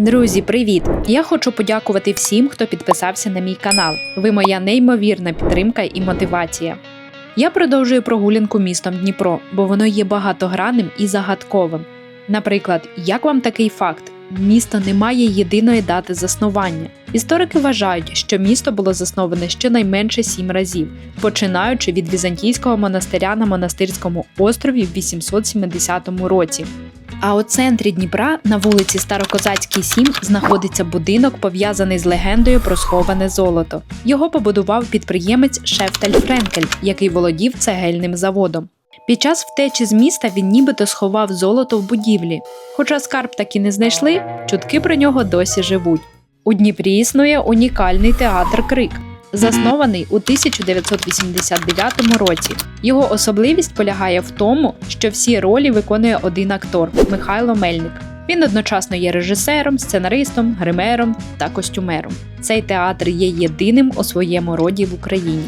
Друзі, привіт! Я хочу подякувати всім, хто підписався на мій канал. Ви моя неймовірна підтримка і мотивація. Я продовжую прогулянку містом Дніпро, бо воно є багатогранним і загадковим. Наприклад, як вам такий факт? Місто не має єдиної дати заснування. Історики вважають, що місто було засноване щонайменше сім разів, починаючи від візантійського монастиря на монастирському острові в 870 році. А у центрі Дніпра на вулиці Старокозацькій 7 знаходиться будинок, пов'язаний з легендою про сховане золото. Його побудував підприємець Шефтель Френкель, який володів цегельним заводом. Під час втечі з міста він нібито сховав золото в будівлі. Хоча скарб так і не знайшли, чутки про нього досі живуть. У Дніпрі існує унікальний театр Крик, заснований у 1989 році. Його особливість полягає в тому, що всі ролі виконує один актор Михайло Мельник. Він одночасно є режисером, сценаристом, гримером та костюмером. Цей театр є єдиним у своєму роді в Україні.